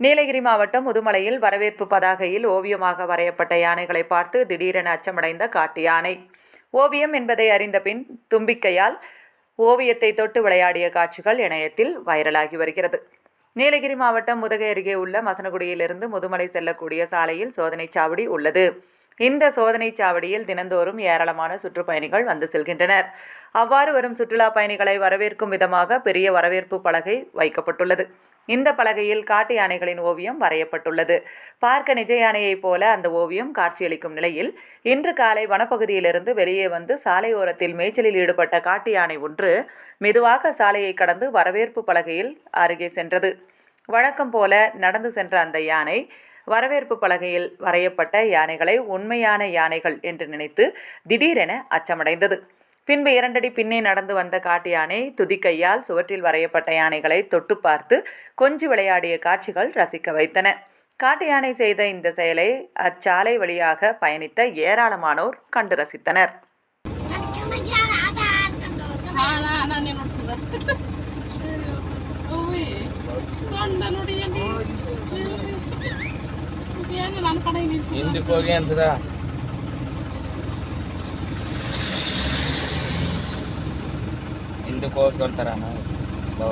நீலகிரி மாவட்டம் முதுமலையில் வரவேற்பு பதாகையில் ஓவியமாக வரையப்பட்ட யானைகளை பார்த்து திடீரென அச்சமடைந்த காட்டு யானை. ஓவியம் என்பதை அறிந்த பின் தும்பிக்கையால் ஓவியத்தை தொட்டு விளையாடிய காட்சிகள் இணையத்தில் வைரலாகி வருகிறது. நீலகிரி மாவட்டம் முதுகை அருகே உள்ள மசனகுடியிலிருந்து முதுமலை செல்லக்கூடிய சாலையில் சோதனை சாவடி உள்ளது. இந்த சோதனை சாவடியில் தினந்தோறும் ஏராளமான சுற்றுப்பயணிகள் வந்து செல்கின்றனர். அவ்வாறு வரும் சுற்றுலா பயணிகளை வரவேற்கும் விதமாக பெரிய வரவேற்பு பலகை வைக்கப்பட்டுள்ளது. இந்த பலகையில் காட்டு யானைகளின் ஓவியம் வரையப்பட்டுள்ளது. பார்க்க நிஜ யானையைப் போல அந்த ஓவியம் காட்சியளிக்கும் நிலையில் இன்று காலை வனப்பகுதியிலிருந்து வெளியே வந்து சாலையோரத்தில் மேய்ச்சலில் ஈடுபட்ட காட்டு யானை ஒன்று மெதுவாக சாலையை கடந்து வரவேற்பு பலகையில் அருகே சென்றது. வழக்கம் போல நடந்து சென்ற அந்த யானை வரவேற்பு பலகையில் வரையப்பட்ட யானைகளை உண்மையான யானைகள் என்று நினைத்து திடீரென அச்சமடைந்தது. பின்பு இரண்டடி பின்னே நடந்து வந்த காட்டு யானை துதிக்கையால் சுவற்றில் வரையப்பட்ட யானைகளை தொட்டு பார்த்து கொஞ்சி விளையாடிய காட்சிகள் ரசிக்க வைத்தன காட்டு யானை செய்த இந்த செயலை அச்சாலை வழியாக பயணித்த ஏராளமானோர் கண்டு ரசித்தனர் ఎందుకు ಹಿಂದಕ್ಕೆ ಹೋಗಿ ಅಂತರ ಹಿಂದಕ್ಕೆ